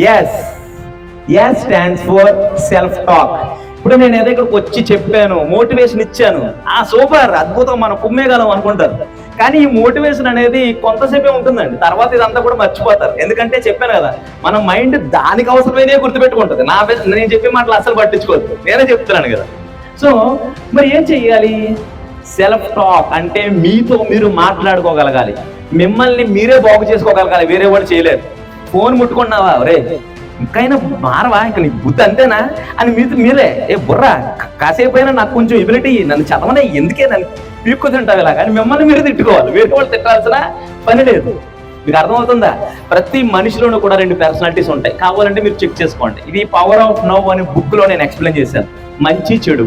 S S stands for self talk ఇప్పుడు నేను ఏదో ఇక్కడికి వచ్చి చెప్పాను మోటివేషన్ ఇచ్చాను ఆ సూపర్ అద్భుతం మనం కుమ్మేయగలం అనుకుంటారు. కానీ ఈ మోటివేషన్ అనేది కొంతసేపే ఉంటుందండి. తర్వాత ఇదంతా కూడా మర్చిపోతారు. ఎందుకంటే చెప్పాను కదా మన మైండ్ దానికి అవసరమైనదే గుర్తుపెట్టుకుంటుంది. నా నేను చెప్పే మాటలు అసలు పట్టించుకోవద్దు నేనే చెప్తున్నాను కదా. సో మరి ఏం చెయ్యాలి? సెల్ఫ్ టాక్ అంటే మీతో మీరు మాట్లాడుకోగలగాలి. మిమ్మల్ని మీరే బాగు చేసుకోగలగాలి. వేరే వాళ్ళు చేయలేరు. ఫోన్ ముట్టుకున్నావా? రే ఇంకైనా మారవా? ఇంక నీ బుద్ధి అంతేనా? అని మీతో మీరే. ఏ బుర్రా? కాసేపు అయినా నాకు కొంచెం ఎబిలిటీ నన్ను చదవనే ఎందుకే నన్ను పీక్కు తింటావు ఇలా? కానీ మిమ్మల్ని మీరు తిట్టుకోవాలి. వేరే వాళ్ళు తిట్టాల్సిన పని లేదు. మీకు అర్థమవుతుందా? ప్రతి మనిషిలోనూ కూడా రెండు పర్సనాలిటీస్ ఉంటాయి. కావాలంటే మీరు చెక్ చేసుకోండి. ఇది పవర్ ఆఫ్ నవ్ అనే బుక్లో నేను ఎక్స్ప్లెయిన్ చేశాను. మంచి చెడు.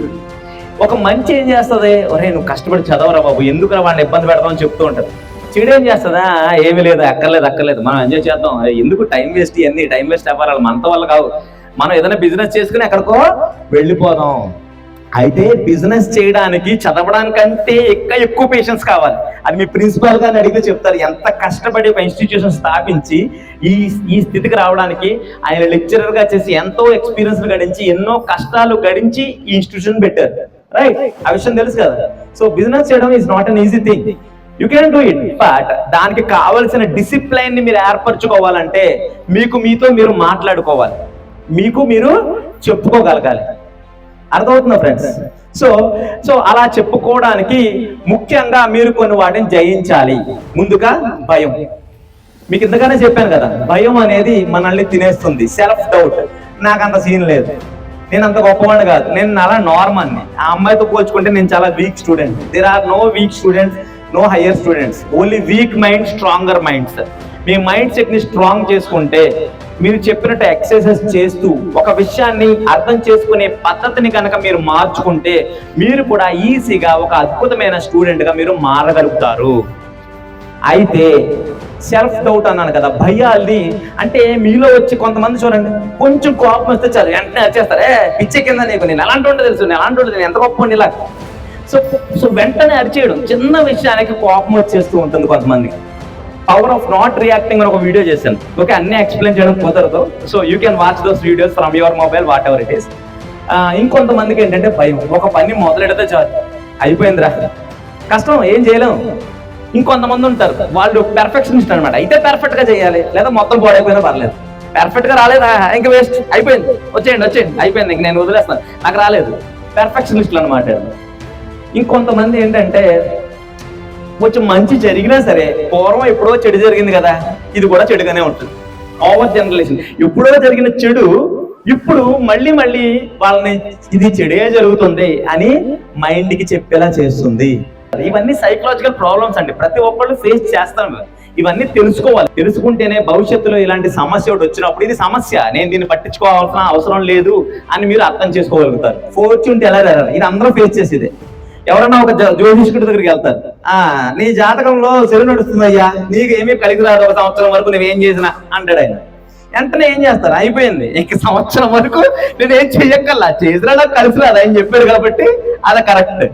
ఒక మంచి ఏం చేస్తుంది? ఒరే నువ్వు కష్టపడి చదవరా బాబు? ఎందుకు వాళ్ళని ఇబ్బంది పెడతామని చెప్తూ ఉంటుంది. చెడేం ఏం చేస్తుందా? ఏమీ లేదు అక్కర్లేదు అక్కర్లేదు. మనం ఎంజాయ్ చేద్దాం. ఎందుకు టైం వేస్ట్ ఇవన్నీ టైం వేస్ట్ అవ్వాలి మనతో వల్ల కావు. మనం ఏదైనా బిజినెస్ చేసుకుని ఎక్కడికో వెళ్ళిపోదాం. అయితే బిజినెస్ చేయడానికి చదవడానికంటే ఇంకా ఎక్కువ పేషెన్స్ కావాలి. అది మీ ప్రిన్సిపాల్ గారిని అడిగితే చెప్తారు. ఎంత కష్టపడి ఒక ఇన్స్టిట్యూషన్ స్థాపించి ఈ ఈ స్థితికి రావడానికి ఆయన లెక్చరర్గా చేసి ఎంతో ఎక్స్పీరియన్స్ గడించి ఎన్నో కష్టాలు గడించి ఈ ఇన్స్టిట్యూషన్ పెట్టారు. రైట్ ఆ విషయం తెలుసు కదా. సో బిజినెస్ చేయడం is not an easy thing you can do it but దానికి కావలసిన డిసిప్లైన్ని మీరు ఏర్పరచుకోవాలంటే మీకు మీతో మీరు మాట్లాడుకోవాలి. మీకు మీరు చెప్పుకోగలగాలి. అర్థమవుతుందా ఫ్రెండ్స్ సో సో అలా చెప్పుకోవడానికి ముఖ్యంగా మీరు కొన్ని వాటిని జయించాలి. ముందుగా భయం. మీకు ఇంతగానే చెప్పాను కదా భయం అనేది మనల్ని తినేస్తుంది. సెల్ఫ్ డౌట్ నాకు అంత సీన్ లేదు. నేను అంత గొప్పవాడిని కాదు. నేను అలా నార్మల్ని ఆ అమ్మాయితో పోల్చుకుంటే నేను చాలా weak student there are no weak students no higher students only weak mind stronger minds me mind సెట్ని స్ట్రాంగ్ చేసుకుంటే మీరు చెప్పినట్టు ఎక్సర్సైజ్ చేస్తూ ఒక విషయాన్ని అర్థం చేసుకునే పద్ధతిని కనుక మీరు మార్చుకుంటే మీరు కూడా ఈజీగా ఒక అద్భుతమైన స్టూడెంట్గా మీరు మారగలుగుతారు. అయితే సెల్ఫ్ డౌట్ అన్నాను కదా భయాల్ని అంటే మీలో వచ్చి కొంతమంది చూడండి కొంచెం కోపం వస్తే చాలు వెంటనే వచ్చేస్తారు. ఏ పిచ్చే కింద నీకు? నేను ఎలాంటి ఉంటే తెలుసు? నేను ఎలాంటి ఉంటుంది నేను ఎంత గొప్ప ఇలా సో సో వెంటనే అరిచేయడం చిన్న విషయానికి కోపం వచ్చేస్తూ ఉంటుంది కొంతమందికి. పవర్ ఆఫ్ నాట్ రియాక్టింగ్ అని ఒక వీడియో చేశాను. ఓకే అన్ని ఎక్స్ప్లెయిన్ చేయడం కుదరదు. So you can watch those videos from your mobile whatever it is ఇంకొంతమందికి ఏంటంటే భయం. ఒక పని మొదలెడితే చాలు. అయిపోయిందిరా. కష్టం ఏం చేయలేము ఇంకొంతమంది ఉంటారు. వాళ్ళు పెర్ఫెక్షనిస్ట్ అనమాట అయితే పెర్ఫెక్ట్గా చేయాలి. లేదా మొత్తం పాడైపోయినా పర్లేదు. పెర్ఫెక్ట్గా రాలేదా? ఇంకా వేస్ట్ అయిపోయింది. వచ్చేయండి వచ్చేయండి. అయిపోయింది. ఇంక నేను వదిలేస్తాను. నాకు రాలేదు. పెర్ఫెక్షనిస్టులు అనమాట ఇంకొంతమంది ఏంటంటే కొంచెం మంచి జరిగినా సరే పూర్వం ఎప్పుడో చెడు జరిగింది కదా ఇది కూడా చెడుగానే ఉంటుంది. ఓవర్ జనరలేషన్ ఎప్పుడో జరిగిన చెడు ఇప్పుడు మళ్ళీ మళ్ళీ వాళ్ళని ఇది చెడే జరుగుతుంది అని మైండ్కి చెప్పేలా చేస్తుంది. ఇవన్నీ సైకలాజికల్ ప్రాబ్లమ్స్ అండి. ప్రతి ఒక్కళ్ళు ఫేస్ చేస్తాం. ఇవన్నీ తెలుసుకోవాలి. తెలుసుకుంటేనే భవిష్యత్తులో ఇలాంటి సమస్య ఒకటి వచ్చినప్పుడు ఇది సమస్య. నేను దీన్ని పట్టించుకోవాల్సిన అవసరం లేదు అని మీరు అర్థం చేసుకోగలుగుతారు. ఫోర్చ్యూన్ ఎలా ఎర్రర్ ఇది అందరూ ఫేస్ చేసేదే. ఎవరన్నా ఒక జ- జ్యోతిష్కుడి దగ్గరికి వెళ్తారు. ఆ నీ జాతకంలో చెడు నడుస్తుందయ్యా నీకు ఏమీ కలిగి రాదు ఒక సంవత్సరం వరకు నువ్వేం చేసినా అంటాడు ఆయన. వెంటనే ఏం చేస్తారు? అయిపోయింది. ఇంక సంవత్సరం వరకు నేను ఏం చెయ్యక్కల్లా చేసినా నాకు కలిసి రాదు. ఆయన చెప్పాడు కాబట్టి అది కరెక్ట్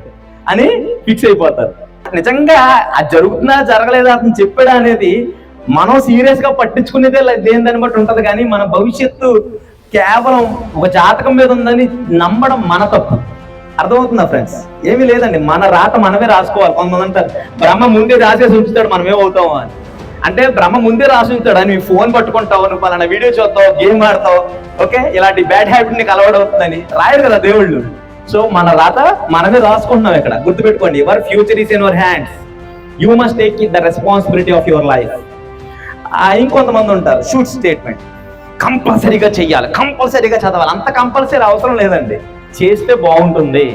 అని ఫిక్స్ అయిపోతారు. నిజంగా అది జరుగుతుందా జరగలేదా అతను చెప్పాడా అనేది మనం సీరియస్గా పట్టించుకునేదే దేని దాన్ని బట్టి ఉంటది. కానీ మన భవిష్యత్తు కేవలం ఒక జాతకం మీద ఉందని నమ్మడం మన తప్పు. అర్థమవుతుందా ఫ్రెండ్స్ ఏమీ లేదండి. మన రాత మనమే రాసుకోవాలి. కొంతమంది అంటారు బ్రహ్మ ముందే రాసేసి ఉంచుతాడు మనం ఏమవుతాము అని. అంటే బ్రహ్మ ముందే రాసి ఉంచుతాడు అని ఫోన్ పట్టుకుంటావు నువ్వు? పలానా వీడియో చూస్తావు? గేమ్ ఆడతావు? ఓకే? ఇలాంటి బ్యాడ్ హ్యాబిట్ నీకు అలవాడవుతుందని రాయరు కదా దేవుళ్ళు. సో మన రాత మనమే రాసుకుంటున్నాం ఇక్కడ. గుర్తుపెట్టుకోండి your future is in your hands you must take the responsibility of your life ఇంకొంతమంది ఉంటారు షూట్ స్టేట్మెంట్ కంపల్సరీగా చెయ్యాలి. కంపల్సరీగా చదవాలి. అంత కంపల్సరీ అవసరం లేదండి. చేస్తే బాగుంటుంది.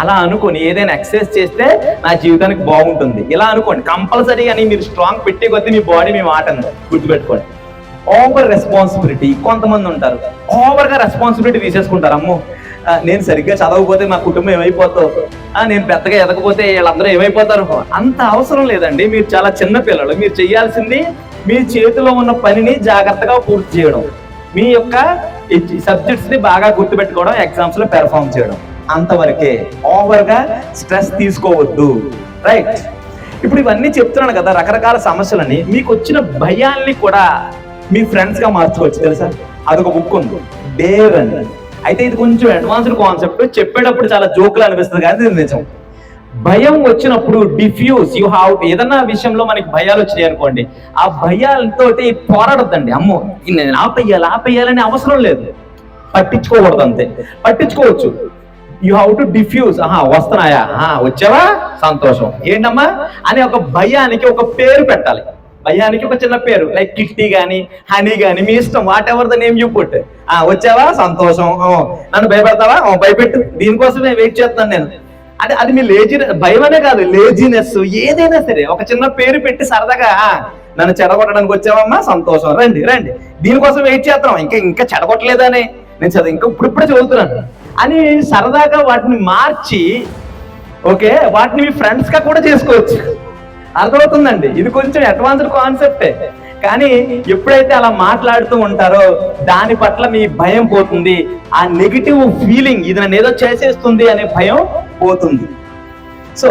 అలా అనుకోని ఏదైనా ఎక్సర్సైజ్ చేస్తే నా జీవితానికి బాగుంటుంది. ఇలా అనుకోండి. కంపల్సరీ అని మీరు స్ట్రాంగ్ పెట్టే కొద్దీ మీ బాడీ మీ మాట గుర్తుపెట్టుకోండి. ఓవర్ రెస్పాన్సిబిలిటీ కొంతమంది ఉంటారు. ఓవర్గా రెస్పాన్సిబిలిటీ తీసేసుకుంటారు. అమ్మో నేను సరిగ్గా చదవకపోతే మా కుటుంబం ఏమైపోతావు నేను పెద్దగా ఎదకపోతే వీళ్ళందరూ ఏమైపోతారు? అంత అవసరం లేదండి. మీరు చాలా చిన్న పిల్లలు. మీరు చేయాల్సింది మీ చేతిలో ఉన్న పనిని జాగ్రత్తగా పూర్తి చేయడం. మీ యొక్క సబ్జెక్ట్స్ని బాగా గుర్తుపెట్టుకోవడం ఎగ్జామ్స్లో పెర్ఫామ్ చేయడం. అంతవరకే ఓవర్గా స్ట్రెస్ తీసుకోవద్దు. రైట్ ఇప్పుడు ఇవన్నీ చెప్తున్నాను కదా రకరకాల సమస్యలని మీకు వచ్చిన భయాల్ని కూడా మీ ఫ్రెండ్స్గా మార్చుకోవచ్చు తెలుసా? అదొక బుక్ ఉంది. డేర్ అని అయితే ఇది కొంచెం అడ్వాన్స్డ్ కాన్సెప్ట్ చెప్పేటప్పుడు చాలా జోకులు అనిపిస్తుంది కానీ ఇది నిజం. భయం వచ్చినప్పుడు డిఫ్యూజ్ యూ హావ్ ఏదన్నా విషయంలో మనకి భయాలు వచ్చినాయి అనుకోండి ఆ భయాలతోటి పోరాడొద్దండి. అమ్మో నేను ఆపేయాలి ఆపేయాలని అవసరం లేదు. పట్టించుకోకూడదు అంతే. పట్టించుకోవచ్చు. యూ హావ్ టు డిఫ్యూజ్ ఆహా వస్తున్నాయా? ఆ వచ్చావా? సంతోషం. ఏంటమ్మా? అని ఒక భయానికి ఒక పేరు పెట్టాలి. భయానికి ఒక చిన్న పేరు లైక్ కిట్టి గాని హనీ గాని మీ ఇష్టం whatever the name you put ఆ వచ్చావా? సంతోషం. ఓ, నన్ను భయపెడతావా? ఓ, భయపెట్టు. దీనికోసమే వెయిట్ చేస్తాను నేను. అది అది మీ లేజీ భయం అనే కాదు లేజినెస్ ఏదైనా సరే ఒక చిన్న పేరు పెట్టి సరదాగా నన్ను చెడగొట్టడానికి వచ్చావమ్మా సంతోషం. రండి రండి. దీనికోసం వెయిట్ చేస్తాం ఇంకా ఇంకా చెడగొట్టలేదని. నేను చదువు ఇంకా ఇప్పుడు ఇప్పుడే చదువుతున్నాను. అని సరదాగా వాటిని మార్చి ఓకే వాటిని మీ ఫ్రెండ్స్గా కూడా చేసుకోవచ్చు. అర్థమవుతుందండి? ఇది కొంచెం అడ్వాన్స్డ్ కాన్సెప్టే కానీ ఎప్పుడైతే అలా మాట్లాడుతూ ఉంటారో దాని పట్ల మీ భయం పోతుంది. ఆ నెగిటివ్ ఫీలింగ్ ఇది నన్ను ఏదో చేసేస్తుంది అనే భయం పోతుంది. సో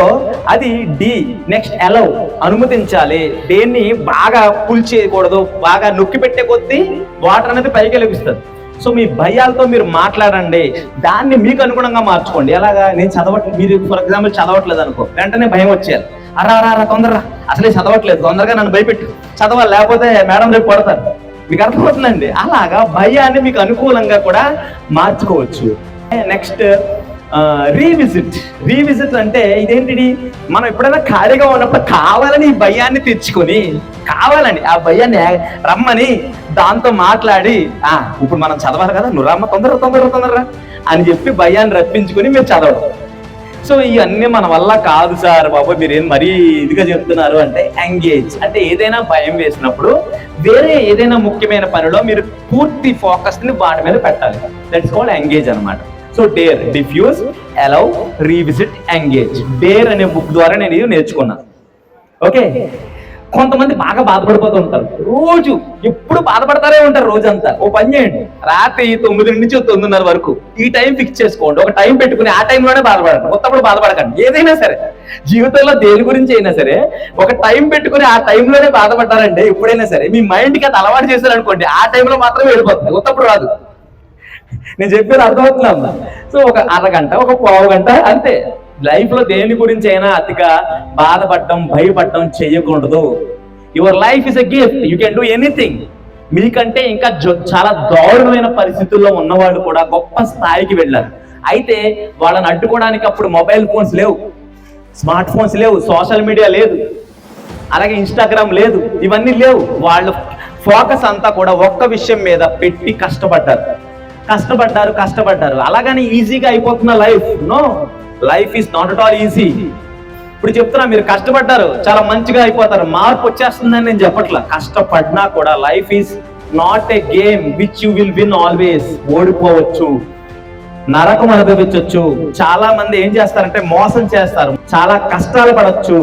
అది డి నెక్స్ట్ అలౌ అనుమతించాలి. దేన్ని బాగా పుల్ చేయకూడదు బాగా నొక్కి పెట్టే కొద్దీ వాటర్ అనేది పైకి లభిస్తుంది సో మీ భయాలతో మీరు మాట్లాడండి. దాన్ని మీకు అనుగుణంగా మార్చుకోండి. ఎలాగా? నేను చదవట్లేదు మీరు ఫర్ ఎగ్జాంపుల్ చదవట్లేదు అనుకో. వెంటనే భయం వచ్చేయాలి. అరా అరా రా తొందరరా. అసలే చదవట్లేదు. తొందరగా నన్ను భయపెట్టు. చదవాలి లేకపోతే మేడం రేపు కొడతారు. మీకు అర్థమవుతుందండి? అలాగా భయాన్ని మీకు అనుకూలంగా కూడా మార్చుకోవచ్చు. నెక్స్ట్ రీవిజిట్ రీవిజిట్ అంటే ఇదేంటిది? మనం ఎప్పుడైనా ఖాళీగా ఉన్నప్పుడు కావాలని ఈ భయాన్ని తెచ్చుకొని కావాలని ఆ భయాన్ని రమ్మని దాంతో మాట్లాడి ఆ ఇప్పుడు మనం చదవాలి కదా నువ్వు రమ్మ తొందర తొందర తొందర అని చెప్పి భయాన్ని రప్పించుకొని మీరు చదవడం. సో ఇవన్నీ మన వల్ల కాదు సార్ బాబు మీరు ఏం మరీ ఇదిగా చెప్తున్నారు అంటే ఎంగేజ్ అంటే ఏదైనా భయం వేసినప్పుడు వేరే ఏదైనా ముఖ్యమైన పనిలో మీరు పూర్తి ఫోకస్ని వాటి మీద పెట్టాలి. దట్స్ కాల్డ్ ఎంగేజ్ అనమాట so dare diffuse allow revisit engage dare అనే బుక్ ద్వారా నేను ఇది నేర్చుకున్నాను ఓకే కొంతమంది బాగా బాధపడిపోతూ ఉంటారు. రోజు ఎప్పుడు బాధపడతారే ఉంటారు రోజంతా. ఓ పని చేయండి. రాత్రి తొమ్మిది నుంచి తొమ్మిదిన్నర వరకు ఈ టైం ఫిక్స్ చేసుకోండి. ఒక టైం పెట్టుకుని ఆ టైంలోనే బాధపడండి. కొత్తప్పుడు బాధపడకండి. ఏదైనా సరే జీవితంలో దేని గురించి అయినా సరే ఒక టైం పెట్టుకుని ఆ టైంలోనే బాధపడ్డారంటే ఎప్పుడైనా సరే మీ మైండ్కి అది అలవాటు చేశారనుకోండి ఆ టైంలో మాత్రమే వెళ్ళిపోతుంది. కొత్తప్పుడు రాదు. నేను చెప్పేది అర్థమవుతుందా? సో ఒక అరగంట ఒక పావు గంట అంతే. లైఫ్లో దేని గురించి అయినా అతిగా బాధపడటం భయపడటం చేయకూడదు. Your life is a gift you can do anything మీకంటే ఇంకా చాలా దారుణమైన పరిస్థితుల్లో ఉన్నవాళ్ళు కూడా గొప్ప స్థాయికి వెళ్ళారు. అయితే వాళ్ళని అడ్డుకోవడానికి అప్పుడు మొబైల్ ఫోన్స్ లేవు. స్మార్ట్ ఫోన్స్ లేవు. సోషల్ మీడియా లేదు. అలాగే ఇన్స్టాగ్రామ్ లేదు. ఇవన్నీ లేవు. వాళ్ళు ఫోకస్ అంతా కూడా ఒక్క విషయం మీద పెట్టి కష్టపడ్డారు. కష్టపడ్డారు కష్టపడ్డారు. అలాగని ఈజీగా అయిపోతున్న life no life is not at all easy ఇప్పుడు చెప్తున్నా మీరు కష్టపడ్డారు చాలా మంచిగా అయిపోతారు. మార్పు వచ్చేస్తుందని నేను చెప్పట్లా. కష్టపడినా కూడా life is not a game which you will win always ఓడిపోవచ్చు నరకం అనుభవించవచ్చు చాలా మంది ఏం చేస్తారంటే మోసం చేస్తారు. చాలా కష్టాలు పడవచ్చు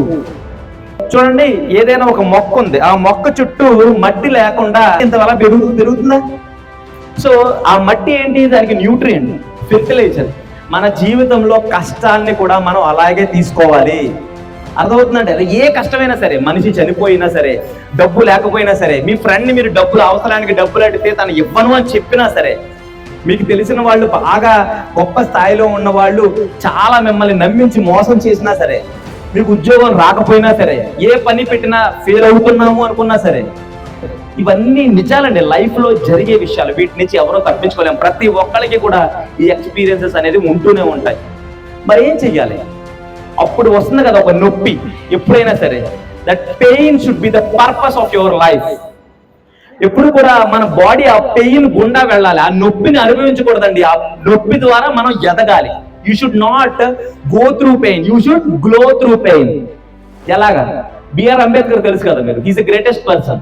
చూడండి ఏదైనా ఒక మొక్క ఉంది. ఆ మొక్క చుట్టూ మట్టి లేకుండా ఇంతవల్ల పెరుగు పెరుగుతుందా? సో ఆ మట్టి ఏంటి? దానికి న్యూట్రియంట్ ఫెర్టిలైజర్ మన జీవితంలో కష్టాన్ని కూడా మనం అలాగే తీసుకోవాలి. అర్థమవుతుందంటే ఏ కష్టమైనా సరే మనిషి చనిపోయినా సరే డబ్బు లేకపోయినా సరే మీ ఫ్రెండ్ని మీరు డబ్బులు అవసరానికి డబ్బులు అడిగితే తను ఇవ్వను అని చెప్పినా సరే మీకు తెలిసిన వాళ్ళు బాగా గొప్ప స్థాయిలో ఉన్న వాళ్ళు చాలా మిమ్మల్ని నమ్మించి మోసం చేసినా సరే మీకు ఉద్యోగం రాకపోయినా సరే ఏ పని పెట్టినా ఫెయిల్ అవుతున్నాము అనుకున్నా సరే ఇవన్నీ నిజాలండి. లైఫ్లో జరిగే విషయాలు వీటి నుంచి ఎవరో తప్పించుకోలేము ప్రతి ఒక్కరికి కూడా ఈ ఎక్స్పీరియన్సెస్ అనేది ఉంటూనే ఉంటాయి. మరి ఏం చెయ్యాలి? అప్పుడు వస్తుంది కదా ఒక నొప్పి. ఎప్పుడైనా సరే that pain should be the purpose of your life ఎప్పుడు కూడా మన బాడీ ఆ పెయిన్ గుండా వెళ్ళాలి. ఆ నొప్పిని అనుభవించకూడదండి. ఆ నొప్పి ద్వారా మనం ఎదగాలి. You should not go through pain you should glow through pain ఎలాగా? బిఆర్ అంబేద్కర్ తెలుసు కదా మీరు. హీస్ ద గ్రేటెస్ట్ పర్సన్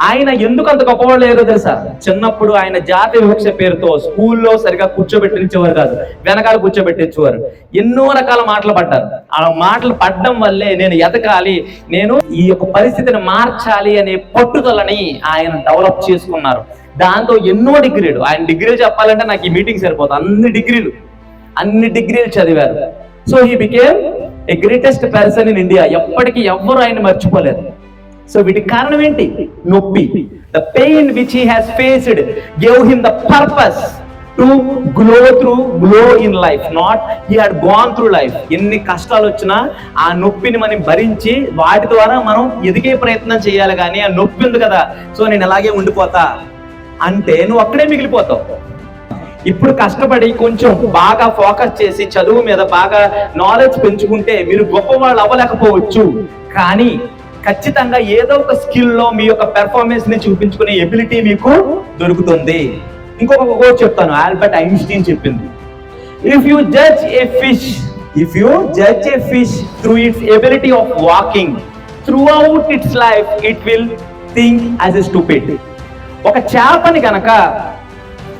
ఆయన ఎందుకు అంత గొప్పవాళ్ళు ఏదో తెలుసా? చిన్నప్పుడు ఆయన జాతి వివక్ష పేరుతో స్కూల్లో సరిగా కూర్చోబెట్టించేవారు కాదు వెనకాల కూర్చోబెట్టించేవారు. ఎన్నో రకాల మాటలు పడ్డారు. ఆ మాటలు పడ్డం వల్లే నేను ఎదగాలి నేను ఈ యొక్క పరిస్థితిని మార్చాలి అనే పట్టుదలని ఆయన డెవలప్ చేసుకున్నారు. దాంతో ఎన్నో డిగ్రీలు. ఆయన డిగ్రీలు చెప్పాలంటే నాకు ఈ మీటింగ్ సరిపోతుంది అన్ని డిగ్రీలు. అన్ని డిగ్రీలు చదివారు. So he became a greatest person in India ఎప్పటికీ ఎవ్వరు ఆయన మర్చిపోలేరు సో వీటికి కారణం ఏంటి? నొప్పి. The pain which he has faced gave him the purpose to glow through glow in life not he had gone through life ఎన్ని కష్టాలు వచ్చినా ఆ నొప్పిని మనం భరించి వాటి ద్వారా మనం ఎదిగే ప్రయత్నం చేయాలి కానీ ఆ నొప్పి ఉంది కదా సో నేను అలాగే ఉండిపోతా అంటే నువ్వు అక్కడే మిగిలిపోతావు. ఇప్పుడు కష్టపడి కొంచెం బాగా ఫోకస్ చేసి చదువు మీద బాగా నాలెడ్జ్ పెంచుకుంటే మీరు గొప్పవాళ్ళు అవ్వలేకపోవచ్చు. కానీ ఖచ్చితంగా ఏదో ఒక స్కిల్లో మీ యొక్క పెర్ఫార్మెన్స్ని చూపించుకునే ఎబిలిటీ మీకు దొరుకుతుంది. ఇంకొక కోట్ చెప్తాను ఆల్బర్ట్ ఐన్స్టీన్ చెప్పింది. If you judge a fish if you judge a fish through its ability of walking through out its life it will think as a stupid ఒక చేపని గనక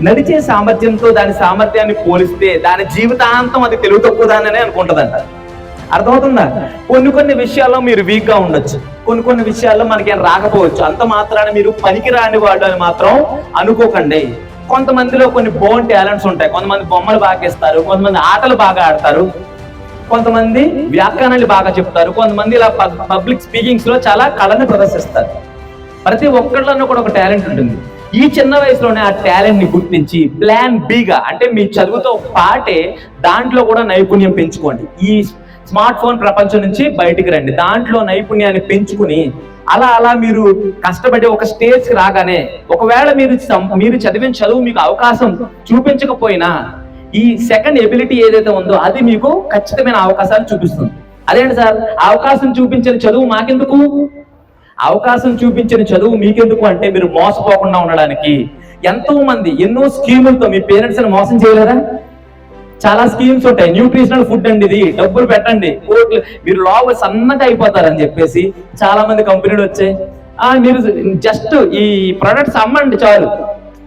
నడిచే సామర్థ్యంతో దాని సామర్థ్యాన్ని పోలిస్తే దాని జీవితాంతం అది తెలుగు తక్కువదాననే అనుకుంటుందంట. అర్థమవుతుందా? కొన్ని కొన్ని విషయాల్లో మీరు వీక్గా ఉండొచ్చు. కొన్ని కొన్ని విషయాల్లో మనకి ఏం రాకపోవచ్చు. అంత మాత్రాన మీరు పనికి రాని వాడు అని మాత్రం అనుకోకండి. కొంతమందిలో కొన్ని బోన్ టాలెంట్స్ ఉంటాయి. కొంతమంది బొమ్మలు బాగా ఇస్తారు కొంతమంది ఆటలు బాగా ఆడతారు. కొంతమంది వ్యాఖ్యానాలు బాగా చెప్తారు. కొంతమంది ఇలా పబ్లిక్ స్పీకింగ్స్లో చాలా కళను ప్రదర్శిస్తారు. ప్రతి ఒక్కళ్ళలో కూడా ఒక టాలెంట్ ఉంటుంది. ఈ చిన్న వయసులోనే ఆ టాలెంట్ని గుర్తించి ప్లాన్ బిగా అంటే మీ చదువుతో పాటే దాంట్లో కూడా నైపుణ్యం పెంచుకోండి. ఈ స్మార్ట్ ఫోన్ ప్రపంచం నుంచి బయటికి రండి. దాంట్లో నైపుణ్యాన్ని పెంచుకుని అలా అలా మీరు కష్టపడి ఒక స్టేజ్కి రాగానే ఒకవేళ మీరు మీరు చదివిన చదువు మీకు అవకాశం చూపించకపోయినా ఈ సెకండ్ ఎబిలిటీ ఏదైతే ఉందో అది మీకు ఖచ్చితమైన అవకాశాలు చూపిస్తుంది. అదేంటి సార్? అవకాశం చూపించిన చదువు మాకెందుకు? అవకాశం చూపించిన చదువు మీకెందుకు అంటే మీరు మోసపోకుండా ఉండడానికి ఎంతో మంది ఎన్నో స్కీములతో మీ పేరెంట్స్ మోసం చేయలేరా చాలా స్కీమ్స్ ఉంటాయి. న్యూట్రిషనల్ ఫుడ్ అండి ఇది. డబ్బులు పెట్టండి. కోట్లు. మీరు లోపల సన్నగా అయిపోతారని చెప్పేసి చాలా మంది కంపెనీలు వచ్చాయి. మీరు జస్ట్ ఈ ప్రొడక్ట్స్ అమ్మండి చాలు.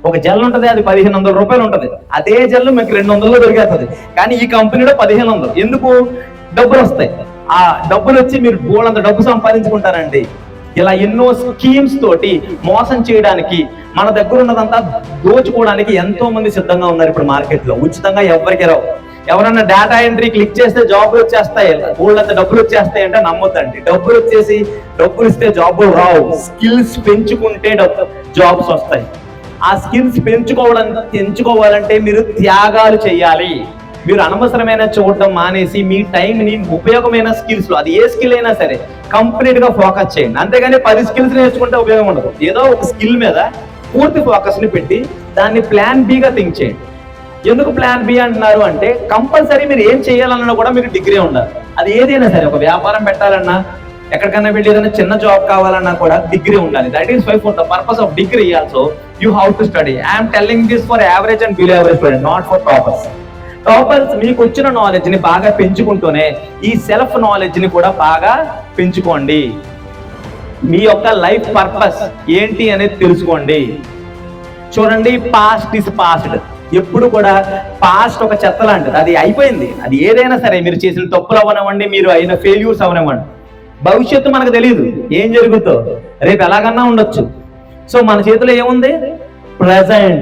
ఒక జెల్ ఉంటుంది అది పదిహేను వందల రూపాయలు ఉంటది. అదే జెల్ మీకు రెండు వందల్లో దొరికేస్తుంది. కానీ ఈ కంపెనీలో పదిహేను వందలు. ఎందుకు? డబ్బులు వస్తాయి. ఆ డబ్బులు వచ్చి మీరు బోలంత డబ్బు సంపాదించుకుంటారండి. ఇలా ఎన్నో స్కీమ్స్ తోటి మోసం చేయడానికి మన దగ్గర ఉన్నదంతా దోచుకోవడానికి ఎంతో మంది సిద్ధంగా ఉన్నారు ఇప్పుడు మార్కెట్లో. ఉచితంగా ఎవరికి రావు. ఎవరన్నా డేటా ఎంట్రీ క్లిక్ చేస్తే జాబులు వచ్చేస్తాయి. ఊళ్ళంత డబ్బులు వచ్చేస్తాయి అంటే నమ్మొద్దండి. డబ్బులు వచ్చేసి డబ్బులు ఇస్తే జాబులు రావు. స్కిల్స్ పెంచుకుంటే జాబ్స్ వస్తాయి. ఆ స్కిల్స్ పెంచుకోవడం పెంచుకోవాలంటే మీరు త్యాగాలు చేయాలి. మీరు అనవసరమైన చూడటం మానేసి మీ టైంని ఉపయోగమైన స్కిల్స్లో అది ఏ స్కిల్ అయినా సరే కంప్లీట్గా ఫోకస్ చేయండి. అంతేగాని పది స్కిల్స్ నేర్చుకుంటే ఉపయోగం ఉండదు. ఏదో ఒక స్కిల్ మీద పూర్తి ఫోకస్ని పెట్టి దాన్ని ప్లాన్ బీగా థింక్ చేయండి. ఎందుకు ప్లాన్ బి అంటున్నారు అంటే కంపల్సరీ మీరు ఏం చేయాలన్నా కూడా మీకు డిగ్రీ ఉండాలి. అది ఏదైనా సరే ఒక వ్యాపారం పెట్టాలన్నా ఎక్కడికైనా వెళ్ళి ఏదైనా చిన్న జాబ్ కావాలన్నా కూడా డిగ్రీ ఉండాలి. That is why for the purpose of degree also you how to study I'm telling this for average and below average student not for toppers toppers మీకు వచ్చిన నాలెడ్జ్ని బాగా పెంచుకుంటూనే ఈ సెల్ఫ్ నాలెడ్జ్ని కూడా బాగా పెంచుకోండి. మీ యొక్క లైఫ్ పర్పస్ ఏంటి అనేది తెలుసుకోండి. చూడండి పాస్ట్ ఇస్ పాస్ట్ ఎప్పుడు కూడా పాస్ట్ ఒక చెత్త లాంటిది. అది అయిపోయింది. అది ఏదైనా సరే మీరు చేసిన తప్పులు అవనివ్వండి మీరు అయిన ఫెయిల్యూర్స్ అవనివ్వండి. భవిష్యత్తు మనకు తెలియదు. ఏం జరుగుతుందో రేపు ఎలాగన్నా ఉండొచ్చు. సో మన చేతిలో ఏముంది? Present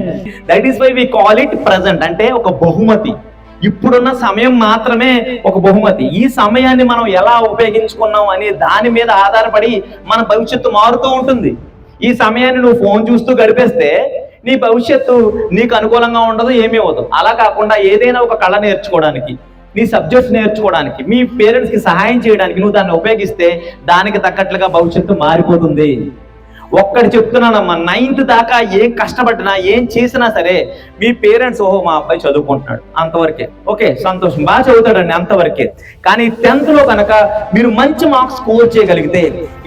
that is why we call it present అంటే ఒక బహుమతి. ఇప్పుడున్న సమయం మాత్రమే ఒక బహుమతి. ఈ సమయాన్ని మనం ఎలా ఉపయోగించుకున్నాం అనే దాని మీద ఆధారపడి మన భవిష్యత్తు మారుతూ ఉంటుంది. ఈ సమయాన్ని నువ్వు ఫోన్ చూస్తూ గడిపేస్తే నీ భవిష్యత్తు నీకు అనుకూలంగా ఉండదు ఏమీ అవ్వదు. అలా కాకుండా ఏదైనా ఒక కళ నేర్చుకోవడానికి నీ సబ్జెక్ట్స్ నేర్చుకోవడానికి మీ పేరెంట్స్కి సహాయం చేయడానికి నువ్వు దాన్ని ఉపయోగిస్తే దానికి తగ్గట్లుగా భవిష్యత్తు మారిపోతుంది. ఒక్కటి చెప్తున్నానమ్మా నైన్త్ దాకా ఏం కష్టపడినా ఏం చేసినా సరే మీ పేరెంట్స్ ఓహో మా అబ్బాయి చదువుకుంటున్నాడు అంతవరకే. ఓకే సంతోషం. బాగా చదువుతాడండి అంతవరకే. కానీ టెన్త్లో కనుక మీరు మంచి మార్క్స్ స్కోర్ చేయగలిగితే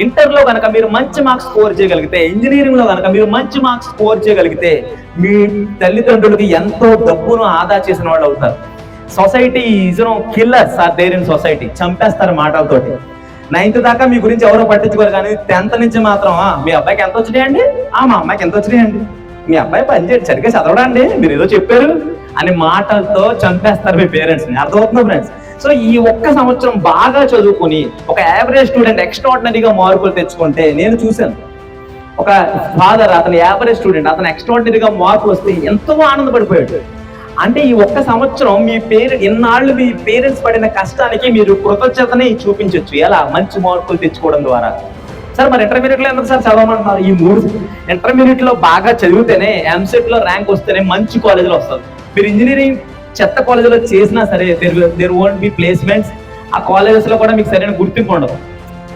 ఇంటర్లో కనుక మీరు మంచి మార్క్స్ స్కోర్ చేయగలిగితే ఇంజనీరింగ్లో కనుక మీరు మంచి మార్క్స్ స్కోర్ చేయగలిగితే మీ తల్లిదండ్రులకి ఎంతో డబ్బును ఆదా చేసిన వాళ్ళు అవుతారు. Society is no killers are there in society చంపేస్తారు మాటలతోటి. నైన్త్ దాకా మీ గురించి ఎవరో పట్టించుకోరు కానీ టెన్త్ నుంచి మాత్రం మీ అబ్బాయికి ఎంత వచ్చినాయండి? ఆ మా అమ్మాయికి ఎంత వచ్చినాయండి? మీ అబ్బాయి పని చేయడు సరిగ్గా చదవడండి మీరు ఏదో చెప్పారు అని మాటలతో చంపేస్తారు మీ పేరెంట్స్ని. అర్థమవుతుందా ఫ్రెండ్స్ సో ఈ ఒక్క సంవత్సరం బాగా చదువుకుని ఒక యావరేజ్ స్టూడెంట్ ఎక్స్ట్రాడినరీగా మార్కులు తెచ్చుకుంటే నేను చూశాను. ఒక ఫాదర్ అతను యావరేజ్ స్టూడెంట్ అతను ఎక్స్ట్రాడినరీగా మార్కులు వస్తే ఎంతో ఆనందపడిపోయాడు. అంటే ఈ ఒక్క సంవత్సరం మీ పేరు ఎన్నాళ్ళు మీ పేరెంట్స్ పడిన కష్టానికి మీరు కృతజ్ఞతని చూపించవచ్చు ఎలా? మంచి మార్కులు తెచ్చుకోవడం ద్వారా. సార్ మరి ఇంటర్మీడియట్లో ఎందుకు సార్ చదవమంటున్నారు? ఈ మూడు ఇంటర్మీడియట్లో బాగా చదివితేనే ఎంసెట్లో ర్యాంక్ వస్తేనే మంచి కాలేజీలో వస్తుంది మీరు ఇంజనీరింగ్ చెత్త కాలేజీలో చేసినా సరే దేర్ ఓన్ బి ప్లేస్మెంట్స్ ఆ కాలేజెస్లో కూడా మీకు సరైన గుర్తింపు ఉండదు.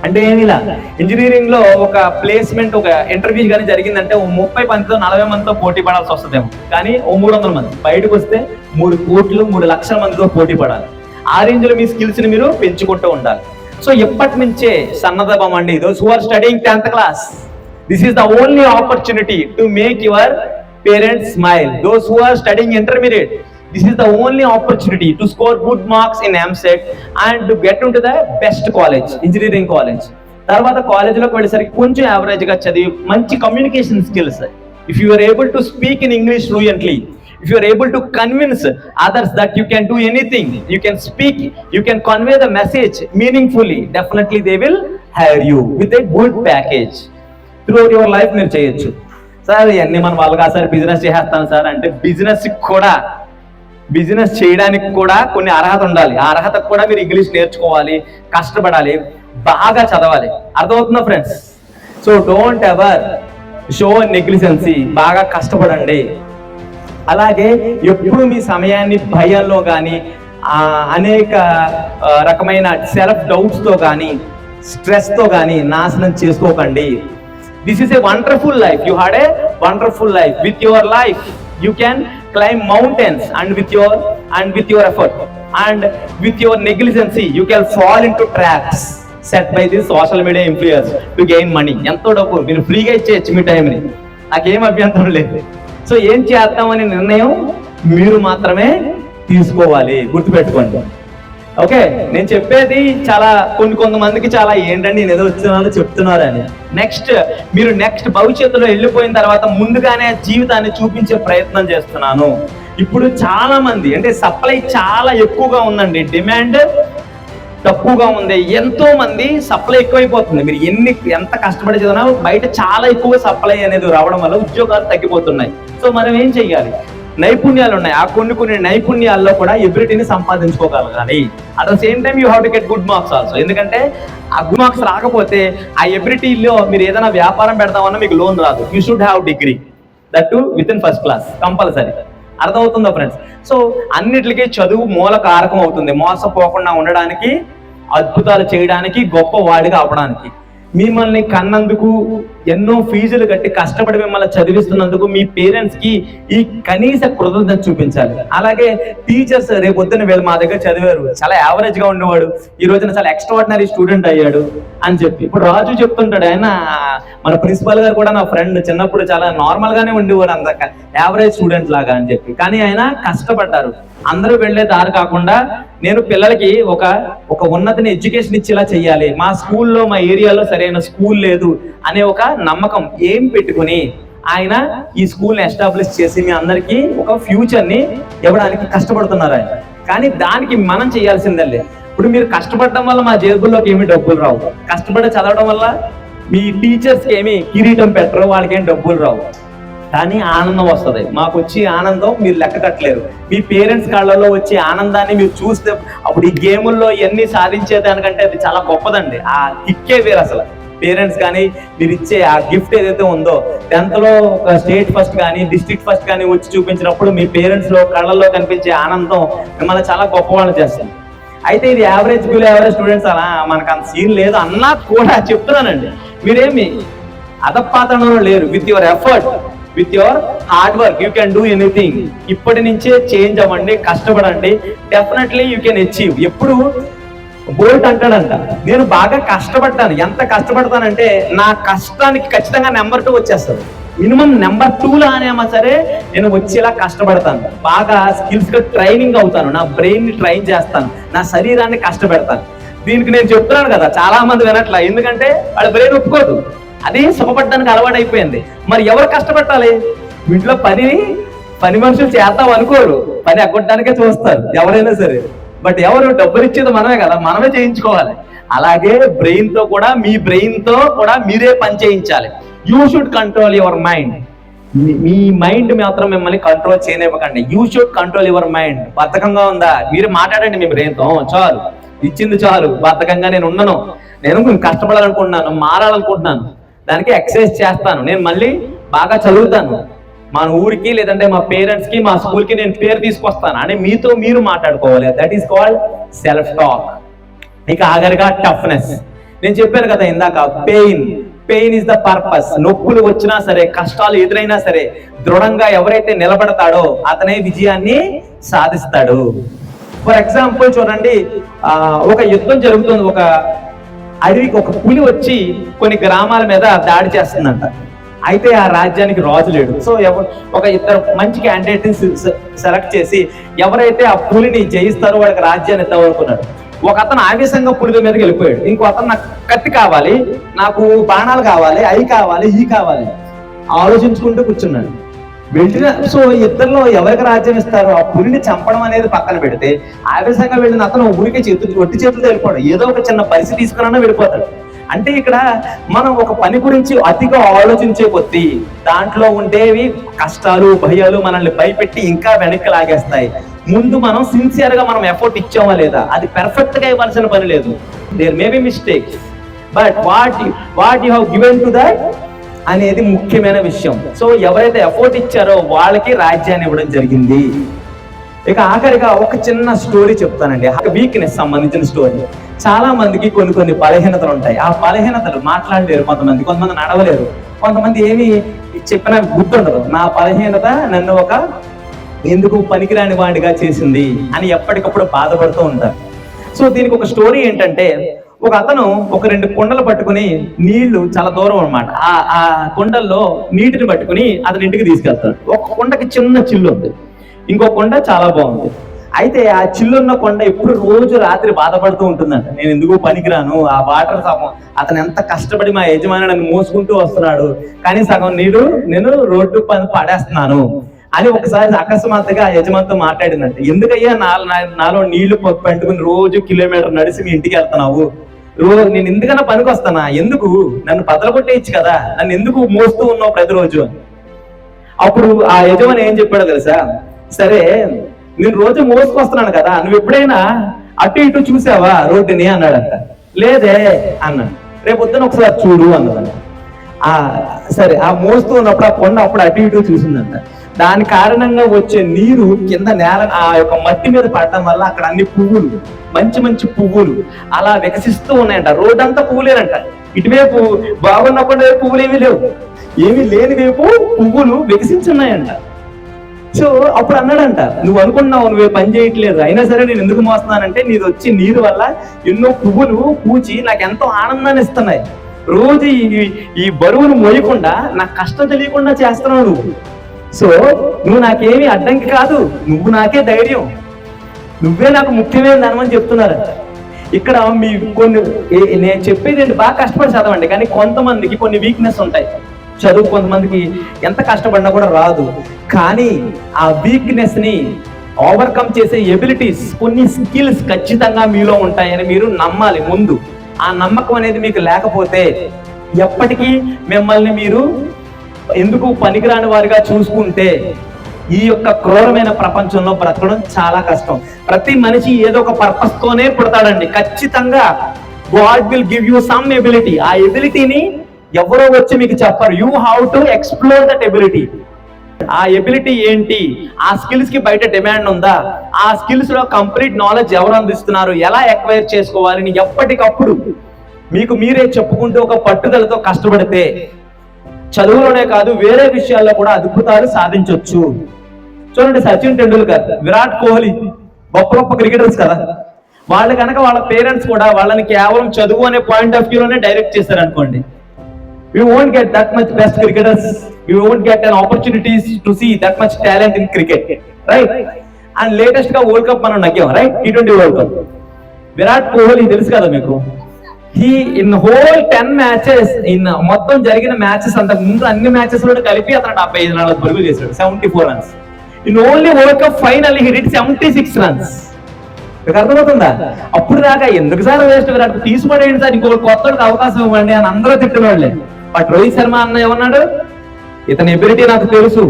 అంటే ఏమిలా ఇంజనీరింగ్లో ఒక ప్లేస్మెంట్ ఒక ఇంటర్వ్యూ కానీ జరిగిందంటే ఓ ముప్పై మందితో నలభై మందితో పోటీ పడాల్సి వస్తుందేమో. కానీ ఓ మూడు వందల మంది. బయటకు వస్తే మూడు కోట్లు మూడు లక్షల మందితో పోటీ పడాలి. ఆ రేంజ్లో మీ స్కిల్స్ని మీరు పెంచుకుంటూ ఉండాలి. సో ఎప్పటి నుంచే సన్నద్ధం అండి those are studying tenth class this is the only opportunity to make your parents smile those who are studying intermediate this is the only opportunity to score good marks in EAMCET and to get in to the best college engineering college తర్వాత కాలేజీలోకి వెళ్ళేసరికి కొంచెం యావరేజ్గా చదివి మంచి communication skills if you are able to speak in English fluently if you are able to convince others that you you do anything you you speak you you convey the message message meaningfully definitely they will hire you with a good package. Throughout your మీరు చేయొచ్చు. Sir ఇవన్నీ మన వాళ్ళగా sir business చేసేస్తాం sir అంటే business కూడా business చేయడానికి కూడా కొన్ని అర్హత ఉండాలి. ఆ అర్హత కూడా మీరు ఇంగ్లీష్ నేర్చుకోవాలి కష్టపడాలి బాగా చదవాలి. అర్థమవుతుందా friends? So don't ever show negligence బాగా కష్టపడండి. అలాగే ఎప్పుడు మీ సమయాన్ని భయంలో కానీ అనేక రకమైన సెల్ఫ్ డౌట్స్తో కానీ స్ట్రెస్తో కానీ నాశనం చేసుకోకండి. This is a wonderful life you had a wonderful life with your life you can climb mountains and with your and with your effort and with your negligence you can fall in to traps set by the social media influence to gain money ఎంతో డబ్బు. మీరు ఫ్రీగా ఇచ్చేయచ్చు మీ టైంని నాకేం అభ్యంతరం లేదు. So ఏం చేద్దామనే నిర్ణయం మీరు మాత్రమే తీసుకోవాలి. గుర్తుపెట్టుకోండి. ఓకే నేను చెప్పేది చాలా కొన్ని కొంతమందికి చాలా ఏంటండి నేను ఏదో వచ్చినానో చెప్తున్నారని. నెక్స్ట్ మీరు నెక్స్ట్ భవిష్యత్తులో వెళ్ళిపోయిన తర్వాత ముందుగానే జీవితాన్ని చూపించే ప్రయత్నం చేస్తున్నాను. ఇప్పుడు చాలా మంది అంటే సప్లై చాలా ఎక్కువగా ఉందండి. డిమాండ్ తక్కువగా ఉంది. ఎంతో మంది సప్లై ఎక్కువైపోతుంది. మీరు ఎన్ని ఎంత కష్టపడి చదివినా బయట చాలా ఎక్కువ సప్లై అనేది రావడం వల్ల ఉద్యోగాలు తగ్గిపోతున్నాయి. సో మనం ఏం చెయ్యాలి? నైపుణ్యాలు ఉన్నాయి. ఆ కొన్ని కొన్ని నైపుణ్యాల్లో కూడా ఎబిలిటీని సంపాదించుకోగలగాలి. At the same time you have to get good marks also ఎందుకంటే ఆ గుడ్ మార్క్స్ రాకపోతే ఆ ఎబిలిటీలో మీరు ఏదైనా వ్యాపారం పెడతామన్నా మీకు లోన్ రాదు. You should have degree that to with in first class compulsory అర్థమవుతుందా ఫ్రెండ్స్ సో అన్నిటికీ చదువు మూల కారకం అవుతుంది. మోసపోకుండా ఉండడానికి అద్భుతాలు చేయడానికి గొప్ప వాడిగా అవ్వడానికి. మిమ్మల్ని కన్నందుకు ఎన్నో ఫీజులు కట్టి కష్టపడి మిమ్మల్ని చదివిస్తున్నందుకు మీ పేరెంట్స్కి ఈ కనీస కృతజ్ఞత చూపించాలి. అలాగే టీచర్స్ రేపు పొద్దున్న వీళ్ళు మా దగ్గర చదివారు. చాలా యావరేజ్గా ఉండేవాడు. ఈ రోజున చాలా ఎక్స్ట్రాడినరీ స్టూడెంట్ అయ్యాడు అని చెప్పి. ఇప్పుడు రాజు చెప్తుంటాడు ఆయన మన ప్రిన్సిపల్ గారు కూడా నా ఫ్రెండ్ చిన్నప్పుడు చాలా నార్మల్ గానే ఉండేవాడు అంత యావరేజ్ స్టూడెంట్ లాగా అని చెప్పి. కానీ ఆయన కష్టపడ్డారు. అందరూ వెళ్ళే దారి కాకుండా నేను పిల్లలకి ఒక ఒక ఉన్నతిని ఎడ్యుకేషన్ ఇచ్చేలా చేయాలి మా స్కూల్లో మా ఏరియాలో సరైన స్కూల్ లేదు అనే ఒక నమ్మకం ఏం పెట్టుకుని ఆయన ఈ స్కూల్ని ఎస్టాబ్లిష్ చేసి మీ అందరికీ ఒక ఫ్యూచర్ని ఇవ్వడానికి కష్టపడుతున్నారు ఆయన. కానీ దానికి మనం చేయాల్సిందల్లే ఇప్పుడు మీరు కష్టపడటం వల్ల మా జేబుల్లోకి ఏమి డబ్బులు రావు. కష్టపడి చదవడం వల్ల మీ టీచర్స్కి ఏమి కిరీటం పెట్టరు వాళ్ళకి ఏం డబ్బులు రావు. కానీ ఆనందం వస్తుంది. మాకు వచ్చే ఆనందం మీరు లెక్క కట్టలేరు. మీ పేరెంట్స్ కళ్ళల్లో వచ్చే ఆనందాన్ని మీరు చూస్తే అప్పుడు ఈ గేముల్లో ఎన్ని సాధించేదానికంటే అది చాలా గొప్పదండి. ఆ కిక్కే వేరు అసలు. పేరెంట్స్ కానీ మీరు ఇచ్చే ఆ గిఫ్ట్ ఏదైతే ఉందో టెన్త్లో ఒక స్టేట్ ఫస్ట్ కానీ డిస్ట్రిక్ట్ ఫస్ట్ కానీ వచ్చి చూపించినప్పుడు మీ పేరెంట్స్లో కళ్ళల్లో కనిపించే ఆనందం మిమ్మల్ని చాలా గొప్పవాళ్ళు చేస్తుంది. అయితే ఇది యావరేజ్ స్కూల్ యావరేజ్ స్టూడెంట్స్ అలా మనకు అంత సీన్ లేదు అన్నా కూడా చెప్తున్నానండి. మీరేమి అధపాతంలో లేరు. With your effort with your hard work you can do anything ఇప్పటి నుంచే చేంజ్ అవ్వండి కష్టపడండి. డెఫినెట్లీ యూ కెన్ అచీవ్ ఎప్పుడు బోల్ట్ అంటాడంట. నేను బాగా కష్టపడ్డాను ఎంత కష్టపడతానంటే నా కష్టానికి ఖచ్చితంగా నెంబర్ టూ వచ్చేస్తుంది. మినిమం నెంబర్ టూలో అనేమా సరే నేను వచ్చేలా కష్టపడతాను. బాగా స్కిల్స్గా ట్రైనింగ్ అవుతాను. నా బ్రెయిన్ని ట్రైన్ చేస్తాను. నా శరీరాన్ని కష్టపెడతాను. దీనికి నేను చెప్తున్నాను కదా చాలా మంది వినట్లా. ఎందుకంటే వాళ్ళ బ్రెయిన్ ఒప్పుకోదు. అది సుఖపడడానికి అలవాటైపోయింది. మరి ఎవరు కష్టపడాలి ఇంట్లో పని పని మనుషులు చేద్దాం అనుకోరు. పని అగ్గొట్టడానికే చూస్తారు ఎవరైనా సరే. బట్ ఎవరు డబ్బులు ఇచ్చేది మనమే కదా మనమే చేయించుకోవాలి. అలాగే బ్రెయిన్తో కూడా మీ బ్రెయిన్తో కూడా మీరే పని చేయించాలి. You should control your mind me mind మాత్రం మిమ్మల్ని control చేయనివ్వకండి. You should control your mind బద్ధకంగా ఉందా? మీరు మాట్లాడండి మీ బ్రెయిన్తో. చాలు. ఇచ్చింది చాలు. బద్ధకంగా నేను ఉన్నాను. నేను కష్టపడాలనుకుంటున్నాను మారాలనుకుంటున్నాను. దానికి ఎక్సర్సైజ్ చేస్తాను. నేను మళ్ళీ బాగా చదువుతాను. మన ఊరికి లేదంటే మా పేరెంట్స్కి మా స్కూల్కి నేను పేరు తీసుకొస్తాను. అని మీతో మీరు మాట్లాడుకోవాలి. That is called self talk ఇక ఆఖరిగా టఫ్నెస్ నేను చెప్పాను కదా ఇందాక pain pain is the purpose నొప్పులు వచ్చినా సరే కష్టాలు ఎదురైనా సరే దృఢంగా ఎవరైతే నిలబడతాడో అతనే విజయాన్ని సాధిస్తాడు. ఫర్ ఎగ్జాంపుల్ చూడండి ఒక యుద్ధం జరుగుతుంది. ఒక అడవికి ఒక పులి వచ్చి కొన్ని గ్రామాల మీద దాడి చేస్తుందంట. అయితే ఆ రాజ్యానికి రాజు లేడు. సో ఎవరు ఒక ఇద్దరు మంచి క్యాండిడేట్ని సెలెక్ట్ చేసి ఎవరైతే ఆ పులిని జయిస్తారో వాడికి రాజ్యాన్ని ఇద్దామనుకున్నాడు ఒక అతను ఆవేశంగా పులిద మీదకి వెళ్ళిపోయాడు. ఇంకో అతను నాకు కత్తి కావాలి నాకు బాణాలు కావాలి అవి కావాలి ఈ కావాలి ఆలోచించుకుంటూ కూర్చున్నాడు. వెళ్ళిన సో ఇద్దరిలో ఎవరికి రాజ్యం ఇస్తారో? ఆ పులిని చంపడం అనేది పక్కన పెడితే ఆవేశంగా వెళ్ళిన అతను ఊరికే చేతులు ఒట్టి చేతులు వెళ్ళిపోవడం ఏదో ఒక చిన్న పరిస్థితి తీసుకున్నా వెళ్ళిపోతాడు. అంటే ఇక్కడ మనం ఒక పని గురించి అతిగా ఆలోచించే కొద్దీ దాంట్లో ఉండేవి కష్టాలు భయాలు మనల్ని భయపెట్టి ఇంకా వెనక్కి లాగేస్తాయి. ముందు మనం సిన్సియర్గా మనం ఎఫర్ట్ ఇచ్చామా లేదా? అది పెర్ఫెక్ట్గా ఇవ్వాల్సిన పని లేదు. There may be mistake but what what you have given to that అనేది ముఖ్యమైన విషయం. సో ఎవరైతే ఎఫోర్ట్ ఇచ్చారో వాళ్ళకి రాజ్యాన్ని ఇవ్వడం జరిగింది. ఇక ఆఖరిగా ఒక చిన్న స్టోరీ చెప్తానండి. వీక్నెస్ సంబంధించిన స్టోరీ చాలా మందికి కొన్ని కొన్ని బలహీనతలు ఉంటాయి. ఆ బలహీనతలు మాట్లాడలేరు కొంతమంది. కొంతమంది నడవలేరు. కొంతమంది ఏమి చెప్పినా గుర్తుండదు. నా బలహీనత నన్ను ఒక ఎందుకు పనికిరాని వాడిగా చేసింది అని ఎప్పటికప్పుడు బాధపడుతూ ఉంటారు. సో దీనికి ఒక స్టోరీ ఏంటంటే ఒక అతను ఒక రెండు కుండలు పట్టుకుని నీళ్ళు చాలా దూరం అన్నమాట. ఆ ఆ కుండల్లో నీటిని పట్టుకుని అతని ఇంటికి తీసుకెళ్తాడు. ఒక కుండకి చిన్న చిల్లు ఉంది. ఇంకో కొండ చాలా బాగుంది. అయితే ఆ చిల్లున్న కొండ ఎప్పుడు రోజు రాత్రి బాధపడుతూ ఉంటుందంట. నేను ఎందుకు పనికిరాను. ఆ వాటర్ సగం అతను ఎంత కష్టపడి మా యజమాని నన్ను మోసుకుంటూ వస్తున్నాడు. కానీ సగం నీరు నేను రోడ్డు పని పడేస్తున్నాను అని ఒకసారి అకస్మాత్తుగా ఆ యజమానితో మాట్లాడిందంట. ఎందుకయ్యా నాలో నీళ్ళు పెట్టుకుని రోజు కిలోమీటర్ నడిచి మీ ఇంటికి వెళ్తున్నావు? రోజు నేను ఎందుకన్నా పనికి వస్తానా ఎందుకు? నన్ను బదలగొట్టేయచ్చు కదా. నన్ను ఎందుకు మోస్తూ ఉన్నావు ప్రతిరోజు? అప్పుడు ఆ యజమాని ఏం చెప్పాడో తెలుసా? సరే నేను రోజు మోసుకొస్తున్నాను కదా నువ్వు ఎప్పుడైనా అటు ఇటు చూసావా రోడ్డుని? అన్నాడంట. లేదే అన్నాడు. రేపు పొద్దున ఒకసారి చూడు అన్నదంట ఆ సరే ఆ మోస్తూ ఉన్నప్పుడు ఆ కొండ అప్పుడు అటు ఇటు చూసిందంట. దాని కారణంగా వచ్చే నీరు కింద నేల ఆ యొక్క మట్టి మీద పడటం వల్ల అక్కడ అన్ని పువ్వులు మంచి మంచి పువ్వులు అలా వికసిస్తూ ఉన్నాయంట. రోడ్ అంతా పువ్వులేనంట. ఇటువైపు బాగున్నప్పుడు పువ్వులు ఏమీ లేవు. ఏమీ లేని వైపు పువ్వులు వికసించున్నాయంట. సో అప్పుడు అన్నాడంట నువ్వు అనుకున్నావు నువ్వు పని చేయట్లేదు. అయినా సరే నేను ఎందుకు మోస్తున్నానంటే నీది వచ్చి నీరు వల్ల ఎన్నో పువ్వులు పూచి నాకు ఎంతో ఆనందాన్ని ఇస్తున్నాయి. రోజు ఈ ఈ బరువును మోయకుండా నాకు కష్టం తెలియకుండా చేస్తున్నావు నువ్వు. సో నువ్వు నాకేమీ అడ్డంకి కాదు. నువ్వు నాకే ధైర్యం. నువ్వే నాకు ముఖ్యమైన ధనమని చెప్తున్నారు. ఇక్కడ మీ కొన్ని ఏ- నేను చెప్పేది ఏంటి? బాగా కష్టపడి చదవండి. కానీ కొంతమందికి కొన్ని వీక్నెస్ ఉంటాయి. చదువు కొంతమందికి ఎంత కష్టపడినా కూడా రాదు. కానీ ఆ వీక్నెస్ని ఓవర్కమ్ చేసే ఎబిలిటీస్ కొన్ని స్కిల్స్ ఖచ్చితంగా మీలో ఉంటాయని మీరు నమ్మాలి ముందు. ఆ నమ్మకం అనేది మీకు లేకపోతే ఎప్పటికీ మిమ్మల్ని మీరు ఎందుకు పనికిరాని వారిగా చూసుకుంటే ఈ యొక్క క్రూరమైన ప్రపంచంలో బ్రతకడం చాలా కష్టం. ప్రతి మనిషి ఏదో ఒక పర్పస్ తోనే పుడతాడండి. ఖచ్చితంగా God will give you some ability ఆ ఎబిలిటీని ఎవరో వచ్చి మీకు చెప్పరు. You how to explore that ability ఆ ఎబిలిటీ ఏంటి? ఆ స్కిల్స్కి బయట డిమాండ్ ఉందా? ఆ స్కిల్స్లో కంప్లీట్ నాలెడ్జ్ ఎవరు అందిస్తున్నారు? ఎలా ఎక్వైర్ చేసుకోవాలని ఎప్పటికప్పుడు మీకు మీరే చెప్పుకుంటూ ఒక పట్టుదలతో కష్టపడితే చదువులోనే కాదు వేరే విషయాల్లో కూడా అద్భుతాలు సాధించవచ్చు చూడండి సచిన్ టెండూల్కర్ విరాట్ కోహ్లీ గొప్ప గొప్ప క్రికెటర్స్ కదా. వాళ్ళు కనుక వాళ్ళ పేరెంట్స్ కూడా వాళ్ళని కేవలం చదువు అనే పాయింట్ ఆఫ్ వ్యూలోనే డైరెక్ట్ చేశారు అనుకోండి we won't get that much best cricketers We won't get an opportunities to see that much talent in cricket right and లేటెస్ట్గా వరల్డ్ కప్ మనం నగ్గాం right T twenty world cup Virat Kohli తెలుసు కదా మీకు? He in whole ten matches in మొత్తం జరిగిన matches అంతకు ముందు అన్ని మ్యాచెస్లో కలిపి అతను డెబ్బై ఐదు రన్ల పరుగులు చేశాడు. Seventy four runs in only world cup final he hit seventy six runs మీకు అర్థమవుతుందా? అప్పుడు దాకా ఎందుకు సార్ వేస్ట్ విరాట్ తీసుకోండి సార్ ఇంకొక కొత్తకి అవకాశం ఇవ్వండి అని అందరూ తిట్టినోళ్ళే. బట్ రోహిత్ శర్మ అన్న ఏమన్నాడు? ఇతని ఎబిలిటీ నాకు తెలుసు.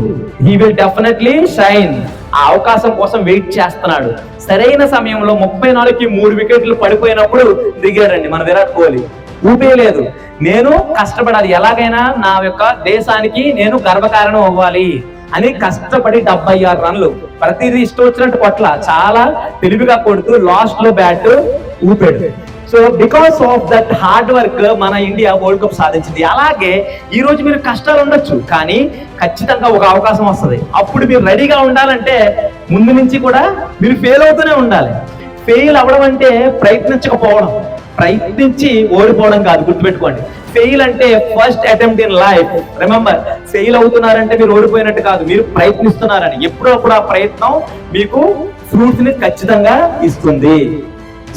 హీ విల్ డెఫినెట్లీ షైన్ ఆ అవకాశం కోసం వెయిట్ చేస్తున్నాడు. సరైన సమయంలో ముప్పై నాలుగుకి మూడు వికెట్లు పడిపోయినప్పుడు దిగారండి మన విరాట్ కోహ్లీ. ఊపేయలేదు నేను కష్టపడాలి. ఎలాగైనా నా యొక్క దేశానికి నేను గర్వకారణం అవ్వాలి అని కష్టపడి డెబ్బై ఆరు రన్లు ప్రతిదీ ఇష్టం వచ్చినట్టు పట్ల చాలా తెలివిగా కొడుతూ లాస్ట్లో బ్యాట్ ఊపాడు. So because of that hard work మన ఇండియా వరల్డ్ కప్ సాధించింది. అలాగే ఈ రోజు మీరు కష్టాలు ఉండొచ్చు కానీ ఖచ్చితంగా ఒక అవకాశం వస్తుంది. అప్పుడు మీరు రెడీగా ఉండాలంటే ముందు నుంచి కూడా మీరు ఫెయిల్ అవుతూనే ఉండాలి. ఫెయిల్ అవ్వడం అంటే ప్రయత్నించకపోవడం. ప్రయత్నించి ఓడిపోవడం కాదు గుర్తుపెట్టుకోండి. ఫెయిల్ అంటే first attempt in life remember fail అవుతున్నారంటే మీరు ఓడిపోయినట్టు కాదు మీరు ప్రయత్నిస్తున్నారని. ఎప్పుడప్పుడు ఆ ప్రయత్నం మీకు ఫ్రూట్స్ని ఖచ్చితంగా ఇస్తుంది.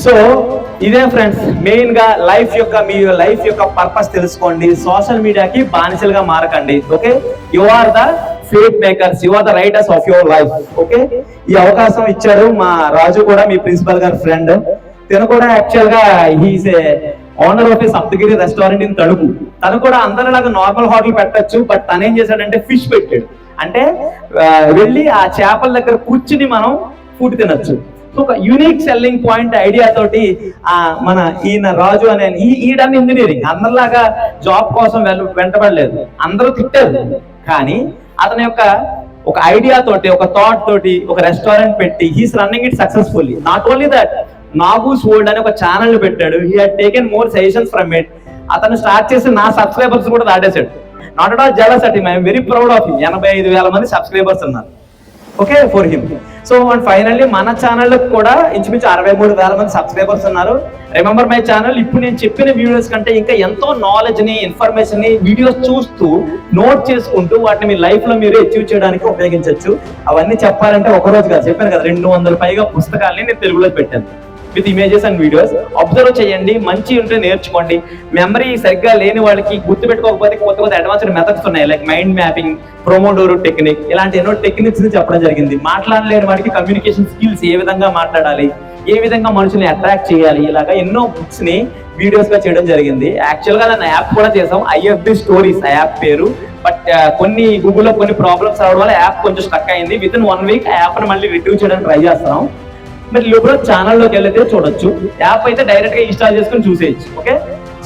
సో ఇదే ఫ్రెండ్స్ మెయిన్గా లైఫ్ యొక్క మీ లైఫ్ యొక్క పర్పస్ తెలుసుకోండి. సోషల్ మీడియాకి బానిసలుగా మారకండి okay you are the fate makers you are the writers of your life okay ఈ అవకాశం ఇచ్చారు మా రాజు కూడా మీ ప్రిన్సిపల్ గారి ఫ్రెండ్ తను కూడా యాక్చువల్గా he's a owner of a Saptagiri restaurant in Tanuku తను కూడా అందరిలాగా నార్మల్ హోటల్ పెట్టచ్చు బట్ తను ఏం చేశాడంటే ఫిష్ పెట్టాడు. అంటే వెళ్ళి ఆ చేపల దగ్గర కూర్చుని మనం ఫుడ్ తినొచ్చు. ఒక యూనిక్ సెల్లింగ్ పాయింట్ ఐడియా తోటి ఆ మన ఈయన రాజు అనే ఈ ఈడన్ ఇంజనీరింగ్ అందరిలాగా జాబ్ కోసం వెళ్ళ వెంటబడలేదు. అందరూ తిట్టారు. కానీ అతని యొక్క ఒక ఐడియా తోటి ఒక థాట్ తోటి ఒక రెస్టారెంట్ పెట్టి he's running it successfully not only that Nagu's world అని ఒక ఛానల్ పెట్టాడు. He had taken more suggestions from it అతను స్టార్ట్ చేసి నా సబ్స్క్రైబర్స్ కూడా దాటేశాడు. Not at all jealous at I'm very proud of ఎనభై ఐదు వేల మంది సబ్స్క్రైబర్స్ ఉన్నారు. Okay for him so and finally మన ఛానల్ కూడా ఇంచుమించు అరవై మూడు వేల మంది సబ్స్క్రైబర్స్ ఉన్నారు. రిమెంబర్ మై ఛానల్ ఇప్పుడు నేను చెప్పిన వీడియోస్ కంటే ఇంకా ఎంతో నాలెడ్జ్ని ఇన్ఫర్మేషన్ని వీడియోస్ చూస్తూ నోట్ చేసుకుంటూ వాటిని మీ లైఫ్లో మీరు అచీవ్ చేయడానికి ఉపయోగించవచ్చు అవన్నీ చెప్పాలంటే ఒక రోజు కాదు చెప్పాను కదా రెండు వందల పైగా పుస్తకాలని నేను తెలుగులో పెట్టాను. With images and videos. Observe చేయండి మంచి ఉంటే నేర్చుకోండి. మెమరీ సరిగ్గా లేని వాళ్ళకి గుర్తు పెట్టుకోకపోతే కొత్త కొత్త అడ్వాన్స్డ్ మెథడ్స్ ఉన్నాయి like mind mapping pomodoro technique ఇలాంటి ఎన్నో టెక్నిక్స్ని చెప్పడం జరిగింది. మాట్లాడలేని వాడికి కమ్యూనికేషన్ స్కిల్స్ ఏ విధంగా మాట్లాడాలి ఏ విధంగా మనుషుల్ని అట్రాక్ట్ చేయాలి ఇలాగా ఎన్నో బుక్స్ని వీడియోస్గా చేయడం జరిగింది. యాక్చువల్గా నేను యాప్ కూడా చేసాం ఐఎఫ్బి స్టోరీస్ ఆ యాప్ పేరు. బట్ కొన్ని గూగుల్లో కొన్ని ప్రాబ్లమ్స్ రావడం వల్ల యాప్ కొంచెం స్టక్ అయింది. విత్ ఇన్ వన్ వీక్ ఆ యాప్ని మళ్ళీ రిట్రీవ్ చేయడానికి ట్రై చేస్తాం మీరు లోపల ఛానల్లోకి వెళ్తే చూడొచ్చు. యాప్ అయితే డైరెక్ట్గా ఇన్స్టాల్ చేసుకుని చూసేయచ్చు ఓకే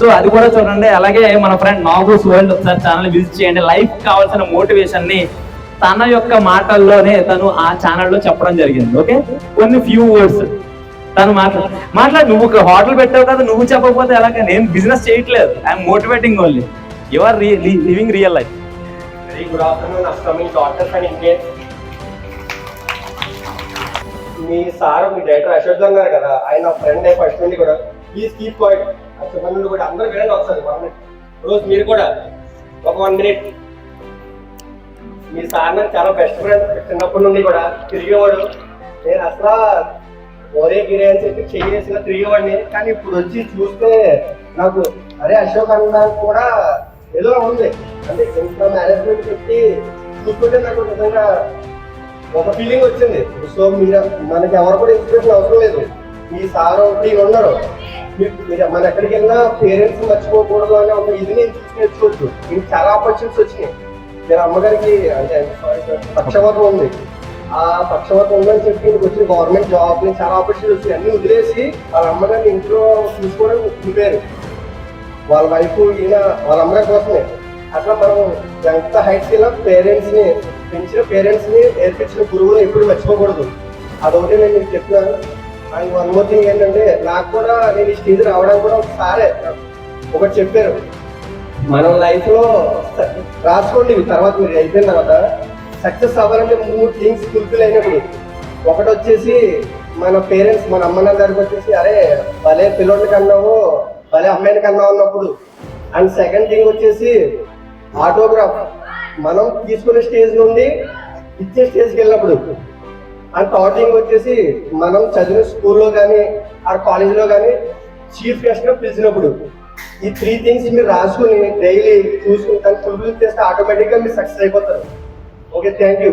సో అది కూడా చూడండి. అలాగే మన ఫ్రెండ్ నాగోస్ వరల్డ్ ఒకసారి ఛానల్ విజిట్ చేయండి. లైఫ్ కావాల్సిన మోటివేషన్ని తన యొక్క మాటల్లోనే తను ఆ ఛానల్లో చెప్పడం జరిగింది ఓకే కొన్ని ఫ్యూ వర్డ్స్ తను మాట్లాడు మాట్లాడు నువ్వు ఒక హోటల్ పెట్టావు కదా నువ్వు చెప్పకపోతే ఎలాగ? నేను బిజినెస్ చేయట్లేదు. I'm motivating only you are living real life Very good afternoon, upcoming daughters. మీ సార్ మీ డైరెక్టర్ అశోక్ గారు కదా ఆయన ఫ్రెండ్ ఫస్ట్ నుండి కూడా. ప్లీజ్ కీప్ క్వైట్ అశోక్ నుండి కూడా అందరూ వినండి ఒకసారి వన్ మినిట్ రోజు మీరు కూడా ఒక వన్ మినిట్ మీ సార్ నాకు చాలా బెస్ట్ ఫ్రెండ్ చిన్నప్పటి నుండి కూడా తిరిగేవాడు. నేను అసలు ఒరే గిరే అని చెప్పి చేసిన తిరిగేవాడిని. కానీ ఇప్పుడు వచ్చి చూస్తే నాకు అరే అశోక్ అన్న కూడా ఏదో ఉంది. అంటే ఇంత మేనేజ్మెంట్ పెట్టి చూసుకుంటే నాకు నిజంగా ఒక ఫీలింగ్ వచ్చింది. సో మీరు మనకి ఎవరు కూడా ఇన్స్పిరేషన్ అవసరం లేదు. మీ సార్ ఒకటి ఉన్నారు. మీరు మీరు మన ఎక్కడికి వెళ్ళినా పేరెంట్స్ మర్చిపోకూడదు అని ఒక ఇది నేను చూసి నేర్చుకోవచ్చు. మీకు చాలా ఆపర్చునిటీస్ వచ్చినాయి. మీరు అమ్మగారికి అంటే పక్షపాతం ఉంది. ఆ పక్షపాతం ఉందని చెప్పి మీకు వచ్చిన గవర్నమెంట్ జాబ్ చాలా ఆపర్చునిటీస్ వచ్చినాయి. అన్ని వదిలేసి వాళ్ళ అమ్మగారిని ఇంట్లో చూసుకోవడం ఉండిపోయారు వాళ్ళ వైఫ్ ఈయన వాళ్ళ అమ్మగారి కోసమే. అట్లా మనం ఎంత హైట్స్ ఇలా పేరెంట్స్ని పెంచిన పేరెంట్స్ని నేర్పించిన గురువుని ఎప్పుడు మర్చిపోకూడదు. అదొకటి నేను మీకు చెప్తున్నాను. అండ్ వన్ మోర్ థింగ్ ఏంటంటే నాకు కూడా నేను ఈ స్టేజ్ రావడానికి కూడా ఒకసారి ఒకటి చెప్పారు. మనం లైఫ్లో రాసుకోండి తర్వాత మీరు అయిపోయిన తర్వాత. సక్సెస్ అవ్వాలంటే మూడు థింగ్స్ ఫుల్ఫిల్ అయినప్పుడు ఒకటి వచ్చేసి మన పేరెంట్స్ మన అమ్మ నాన్న దగ్గరికి వచ్చేసి అరే భలే పిల్లోడిని కన్నావు భలే అమ్మాయిని కన్నావు అన్నప్పుడు. అండ్ సెకండ్ థింగ్ వచ్చేసి ఆటోగ్రాఫ్ మనం తీసుకునే స్టేజ్ నుండి ఇచ్చే స్టేజ్కి వెళ్ళినప్పుడు ఆ టాటింగ్ వచ్చేసి మనం చదివిన స్కూల్లో కానీ ఆ కాలేజీలో కానీ చీఫ్ గెస్ట్గా పిలిచినప్పుడు ఈ త్రీ థింగ్స్ మీరు రాసుకుని డైలీ చూసుకుని దాన్ని ఫుల్ఫిల్ చేస్తే ఆటోమేటిక్గా మీరు సక్సెస్ అయిపోతారు. Okay thank you